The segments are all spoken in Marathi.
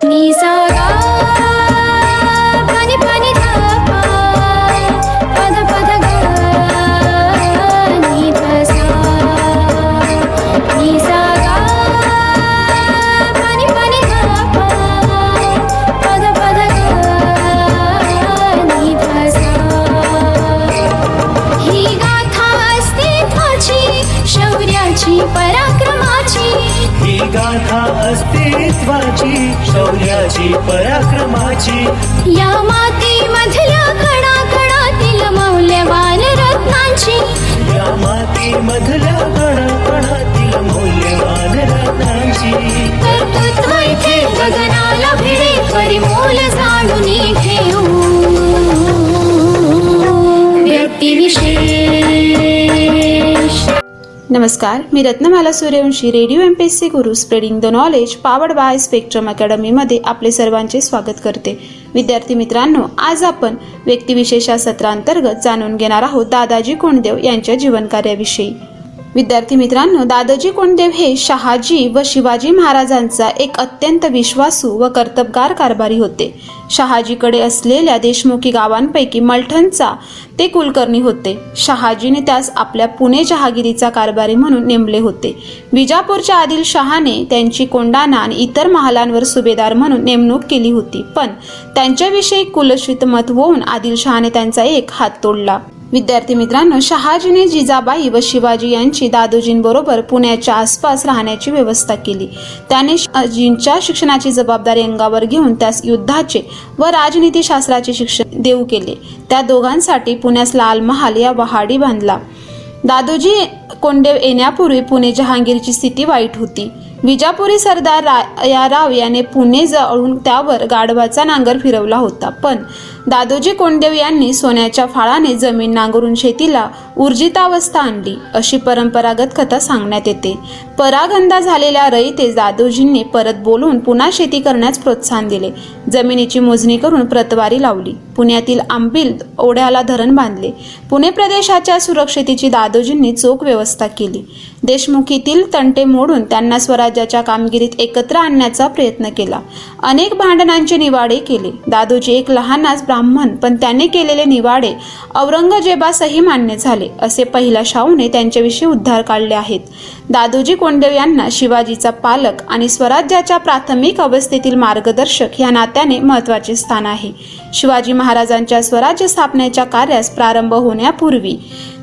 Please नमस्कार मी Ratnamala Suryavanshi radio M P S C Guru spreading the knowledge powered by spectrum अकॅडमीमध्ये आपले सर्वांचे स्वागत करते. विद्यार्थी मित्रांनो आज आपण व्यक्तिविशेष या सत्रांतर्गत जाणून घेणार आहोत दादाजी कोंडदेव यांच्या जीवनकार्याविषयी. विद्यार्थी मित्रांनो दादोजी कोंडदेव हे शहाजी व शिवाजी महाराजांचा एक अत्यंत विश्वासू व कर्तबगार कारभारी होते. शहाजीकडे असलेल्या देशमुखी गावांपैकी मलठणचा ते कुलकर्णी होते. शहाजीने त्यास आपल्या पुणे जहागिरीचा कारभारी म्हणून नेमले होते. विजापूरच्या आदिल शहाने त्यांची कोंडाणा आणि इतर महालांवर सुभेदार म्हणून नेमणूक केली होती. पण त्यांच्याविषयी कुलश्रित मत होऊन आदिलशहाने त्यांचा एक हात तोडला. विद्यार्थी मित्रांनो शहाजीने जिजाबाई व शिवाजी यांची दादोजींबरोबर पुण्याच्या आसपास राहण्याची व्यवस्था केली. त्याने शहाजींच्या शिक्षणाची जबाबदारी अंगावर घेऊन त्यास युद्धाचे व राजनीतीशास्त्राचे शिक्षण देऊ केले. त्या दोघांसाठी पुण्यास लाल महाल या वहाडी बांधला. दादोजी कोंडेव येण्यापूर्वी पुणे जहांगीरची स्थिती वाईट होती. विजापुरी सरदार रा या राव याने पुणे जळून त्यावर गाढवाचा नांगर फिरवला होता. पण दादोजी कोंडदेव यांनी सोन्याच्या फाळाने जमीन नांगरून शेतीला ऊर्जितावस्था आणली अशी परंपरागत कथा सांगण्यात येते. परागंदा झालेल्या रईते दादोजींनी परत बोलून पुन्हा शेती करण्यास प्रोत्साहन दिले. जमिनीची मोजणी करून प्रतवारी लावली. पुण्यातील आंबिल ओढ्याला धरण बांधले. पुणे प्रदेशाच्या सुरक्षितेची दादोजींनी चोख व्यवस्था व्यवस्था केली. देशमुखीतील तंटे मोडून त्यांना स्वराज्याच्या कामगिरीत एकत्र आणण्याचा प्रयत्न केला. अनेक भांडणांचे निवाडे केले. दादोजी एक लहानाच ब्राह्मण पण त्याने केलेले निवाडे औरंगजेबासही मान्य झाले असे पहिल्या शाहूने त्यांच्याविषयी उद्धार काढले आहेत. दादोजी कोंडदेव यांना शिवाजीचा पालक आणि स्वराज्याच्या प्राथमिक अवस्थेतील मार्गदर्शक या नात्याने महत्त्वाचे स्थान आहे. शिवाजी महाराजांच्या स्वराज्य स्थापनेच्या कार्यास प्रारंभ होण्यापूर्वी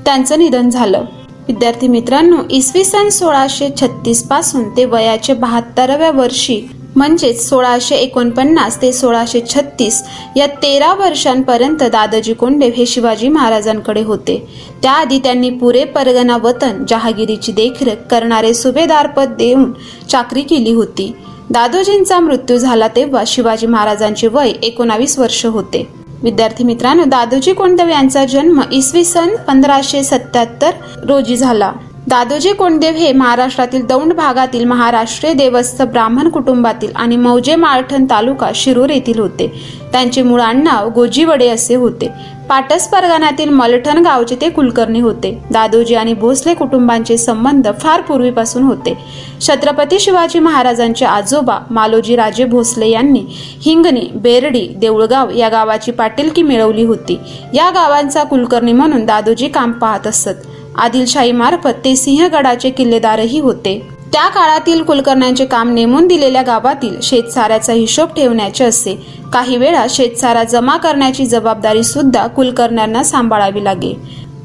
त्यांचं निधन झालं. विद्यार्थी मित्रांनो इसवी सन सोळाशे छत्तीसपासून ते वयाचे बहात्तराव्या वर्षी म्हणजेच सोळाशे एकोणपन्नास ते सोळाशे छत्तीस या तेरा वर्षांपर्यंत दादाजी कोंडेव हे शिवाजी महाराजांकडे होते. त्याआधी त्यांनी पुरे परगणा वतन जहागिरीची देखरेख करणारे सुभेदारपद देऊन चाकरी केली होती. दादोजींचा मृत्यू झाला तेव्हा शिवाजी महाराजांचे वय एकोणावीस वर्ष होते. विद्यार्थी मित्रांनो दादोजी कोंडदेव यांचा जन्म इसवी सन पंधराशे सत्याहत्तर रोजी झाला. दादोजी कोंडदेव हे महाराष्ट्रातील दौंड भागातील महाराष्ट्रीय देवस्थ ब्राह्मण कुटुंबातील आणि मौजे माळठण तालुका शिरूर येथील होते. त्यांचे मूळ आडनाव गोजीवडे असे होते. पाटस परगणातील मलठण गावचे ते कुलकर्णी होते. दादोजी आणि भोसले कुटुंबांचे संबंध फार पूर्वीपासून होते. छत्रपती शिवाजी महाराजांचे आजोबा मालोजी राजे भोसले यांनी हिंगणी बेरडी देऊळगाव या गावाची पाटीलकी मिळवली होती. या गावांचा कुलकर्णी म्हणून दादोजी काम पाहत असत. आदिलशाही मार्फत ते सिंहगडाचे किल्लेदारही होते. त्या काळातील कुलकर्ण्यांचे काम नेमून दिलेल्या गावातील शेतसाऱ्याचा हिशोब ठेवण्याचे असे. काही वेळा शेतसारा जमा करण्याची जबाबदारी सुद्धा कुलकर्ण्यांना सांभाळावी लागे.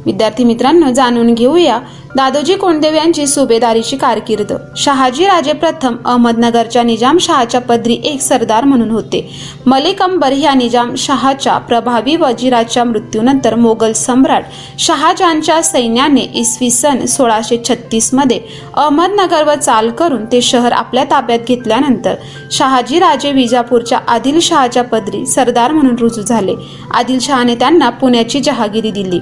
विद्यार्थी मित्रांनो जाणून घेऊया दादोजी कोंडदेव यांची सुभेदारीची कारकीर्द. शहाजी राजे प्रथम अहमदनगरच्या निजाम शहाच्या पदरी एक सरदार म्हणून होते. मलिक अंबर ह्या निजाम शहाच्या प्रभावी वजीराच्या मृत्यूनंतर मोगल सम्राट शहाजहानच्या सैन्याने इसवी सन सोळाशे छत्तीसमध्ये अहमदनगरवर चाल करून ते शहर आपल्या ताब्यात घेतल्यानंतर शहाजी राजे विजापूरच्या आदिलशहाच्या पदरी सरदार म्हणून रुजू झाले. आदिलशहाने त्यांना पुण्याची जहागिरी दिली.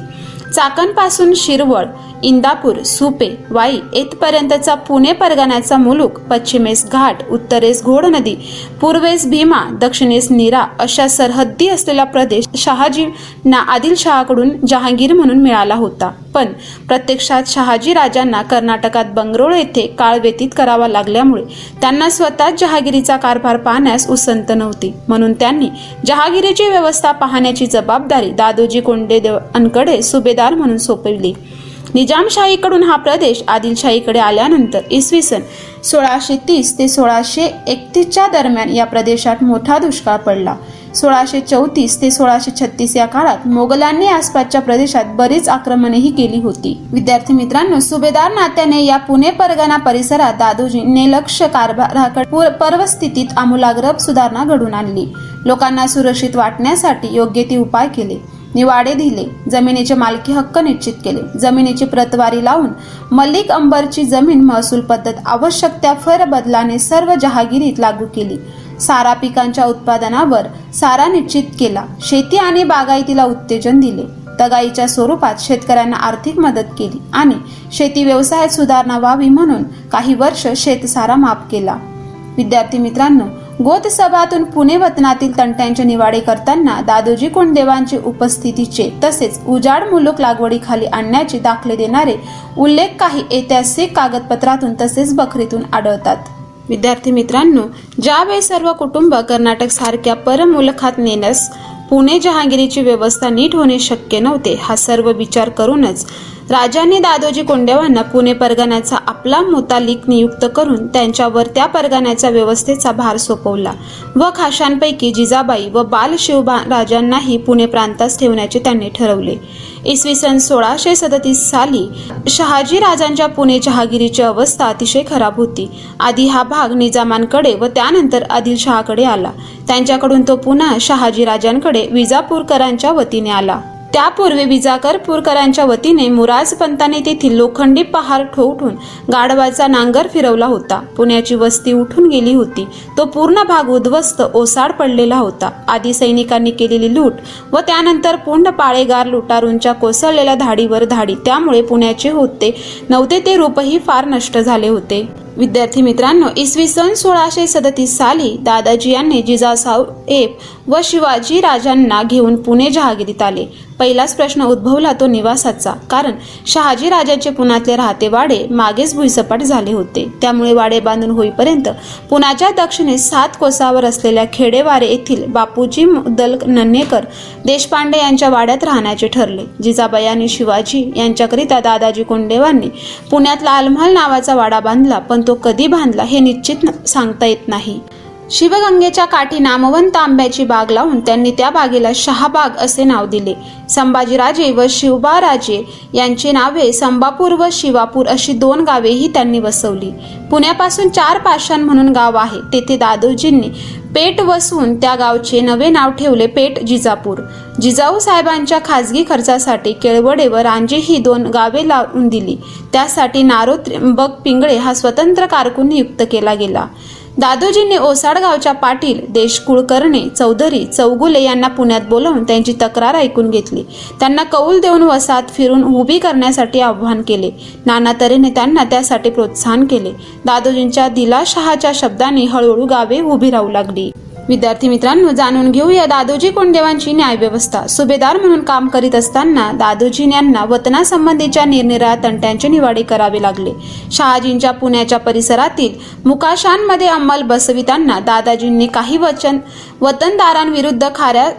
चाकणपासून शिरवळ इंदापूर सुपे वाई येथपर्यंतचा पुणे परगण्याचा मुलूक पश्चिमेस घाट उत्तरेस घोड नदी पूर्वेस भीमा दक्षिणेस नीरा अशा सरहद्दी असलेला प्रदेश शहाजींना आदिलशहाकडून जहांगीर म्हणून मिळाला होता. पण प्रत्यक्षात शहाजी राजांना कर्नाटकात बंगरोळ येथे काळ व्यतीत करावा लागल्यामुळे त्यांना स्वतःच जहागिरीचा कारभार पाहण्यास उसंत नव्हती. म्हणून त्यांनी जहागिरीची व्यवस्था पाहण्याची जबाबदारी दादोजी कोंडेदेवांकडे सुभेदार म्हणून सोपविली. निजामशाहीकडून हा प्रदेश आदिलशाहीकडे आल्यानंतर इसवी सन सोळाशे तीस ते सोळाशे एकतीसच्या दरम्यान या प्रदेशात मोठा दुष्काळ पडला. सोळाशे चौतीस ते सोळाशे छत्तीस या काळात मोगलांनी आसपासच्या प्रदेशात बरीच आक्रमणेही केली होती. विद्यार्थी मित्रांनो सुभेदार नात्याने या पुणे परगणा परिसरात दादोजींनी लक्ष कारभाराकडे पूर- पर्वस्थितीत आमूलाग्र सुधारणा घडून आणली. लोकांना सुरक्षित वाटण्यासाठी योग्य ते उपाय केले. निवाडे दिले. जमिनीचे मालकी हक्क निश्चित केले. जमिनीची प्रतवारी लावून मल्लिक अंबरची जमीन महसूल पद्धत आवश्यक त्या फर बदलाने सर्व जहागिरीत लागू केली. सारा पिकांच्या उत्पादनावर सारा निश्चित केला. शेती आणि बागायतीला उत्तेजन दिले. तगाईच्या स्वरूपात शेतकऱ्यांना आर्थिक मदत केली आणि शेती व्यवसायात सुधारणा व्हावी म्हणून काही वर्ष शेतसारा माफ केला. विद्यार्थी मित्रांनो गोतसभातून पुणे वतनातील तंट्यांचे निवाडे करताना दादोजी कुंडदेवांची उपस्थितीचे तसेच उजाड मुलूक लागवडीखाली आणण्याचे दाखले देणारे उल्लेख काही ऐतिहासिक कागदपत्रातून तसेच बखरीतून आढळतात. विद्यार्थी मित्रांनो ज्यावेळी सर्व कुटुंब कर्नाटक सारख्या परमुलखात नेण्यास पुणे जहांगीरीची व्यवस्था नीट होणे शक्य नव्हते हा सर्व विचार करूनच राजांनी दादोजी कोंडेवांना पुणे परगण्याचा आपला मुतालिक नियुक्त करून त्यांच्यावर त्या परगण्याच्या व्यवस्थेचा भार सोपवला व खाशांपैकी जिजाबाई व बालशिवबा राजांनाही पुणे प्रांतास ठेवण्याचे त्यांनी ठरवले. इसवी सन सोळाशे सदतीस साली शहाजी राजांच्या पुणे जहागिरीची अवस्था अतिशय खराब होती. आधी हा भाग निजामांकडे व त्यानंतर आदिलशहाकडे आला. त्यांच्याकडून तो पुन्हा शहाजी राजांकडे विजापूरकरांच्या वतीने आला. त्यापूर्वी विजाकर पुरकरांच्या वतीने मुराज पंताने तेथील लोखंडी पहार ठोठून गाढवाचा नांगर फिरवला होता. पुण्याची वस्ती उठून गेली होती. तो पूर्ण भाग उद्ध्वस्त ओसाड पडलेला होता. आधी सैनिकांनी केलेली लूट व त्यानंतर पुंड पाळेगार लुटारूंच्या कोसळलेल्या धाडीवर धाडी. त्यामुळे पुण्याचे होते नव्हते ते रूपही फार नष्ट झाले होते. विद्यार्थी मित्रांनो इसवी सन सोळाशे सदतीस साली दादाजी यांनी जिजासाहेब व शिवाजी राजांना घेऊन पुणे जहागिरीत आले. पहिलाच प्रश्न उद्भवला तो निवासाचा. कारण शहाजी राजाचे पुण्यातले राहते वाडे मागेच भुईसपाट झाले होते. त्यामुळे वाडे बांधून होईपर्यंत पुण्याच्या दक्षिणेस सात कोसावर असलेल्या खेडेवारे येथील बापूजी मुद्दल नन्हेकर देशपांडे यांच्या वाड्यात राहण्याचे ठरले. जिजाबाई आणि शिवाजी यांच्याकरिता दादाजी कोंडेवांनी पुण्यात लालमहल नावाचा वाडा बांधला पण तो कधी बांधला हे निश्चित सांगता येत नाही. शिवगंगेच्या काठी नामवंत आंब्याची बाग लावून त्यांनी त्या बागेला शहाबाग असे नाव दिले. संभाजीराजे व शिवबाराजे यांची नावे संबापूर व शिवापूर अशी दोन गावेही त्यांनी वसवली. पुण्यापासून चार पाषाण म्हणून गाव आहे. तेथे दादोजींनी पेट वसून त्या गावचे नवे नाव ठेवले पेट जिजापूर. जिजाऊ साहेबांच्या खाजगी खर्चासाठी केळवडे व रांजे ही दोन गावे लावून दिली. त्यासाठी नारो त्र्यंबक पिंगळे हा स्वतंत्र कारकून नियुक्त केला गेला. दादोजींनी ओसाडगावच्या पाटील देशकुळकर्णी चौधरी चौगुले यांना पुण्यात बोलावून त्यांची तक्रार ऐकून घेतली. त्यांना कौल देऊन वसाहत फिरून उभी करण्यासाठी आव्हान केले. नाना तऱ्हेने त्यांना त्यासाठी प्रोत्साहन केले. दादोजींच्या दिलाशहाच्या शब्दांनी हळूहळू गावे उभी राहू लागली. विद्यार्थी मित्रांनो जाणून घेऊया दादोजी कोंडदेवांची न्यायव्यवस्था. सुभेदार म्हणून काम करीत असताना दादोजी यांना वतनासंबंधीच्या निरनिराळ्या तंट्यांचे निवाडे करावे लागले. शहाजींच्या पुण्याच्या परिसरातील मुकाशांमध्ये अंमल बसविताना दादाजींनी काही वचन वतनदारांविरुद्ध खाऱ्या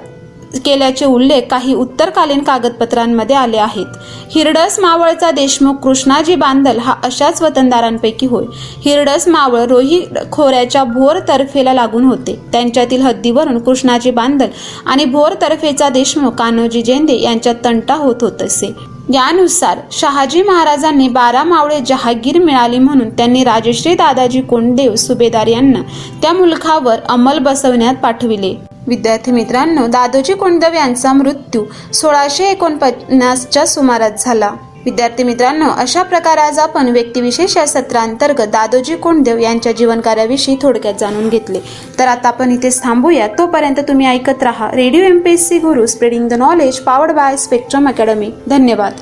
केल्याचे उल्लेख काही उत्तरकालीन कागदपत्रांमध्ये आले आहेत. हिरडस मावळचा देशमुख कृष्णाजी बांदल हा अशाच वतनदारांपैकी होय. हिरडस मावळ रोही खोऱ्याच्या भोर तर्फेला लागून होते. त्यांच्यातील हद्दीवरून कृष्णाजी बांदल आणि भोर तर्फेचा देशमुख कान्होजी जेंदे यांच्यात तंटा होत होत असे यानुसार शहाजी महाराजांनी बारा मावळे जहागीर मिळाली म्हणून त्यांनी राजश्री दादाजी कोंडदेव सुभेदार यांना त्या मुलखावर अंमल बसवण्यात पाठविले. विद्यार्थी मित्रांनो दादोजी कोंडदेव यांचा मृत्यू सोळाशे एकोणपन्नासच्या सुमारास झाला. विद्यार्थी मित्रांनो अशा प्रकारे आज आपण व्यक्तिविशेष या सत्रांतर्गत दादोजी कोंडदेव यांच्या जीवनकार्याविषयी थोडक्यात जाणून घेतले. तर आता आपण इथेच थांबूया. तोपर्यंत तुम्ही ऐकत राहा radio M P S C Guru spreading the knowledge powered by spectrum academy. धन्यवाद.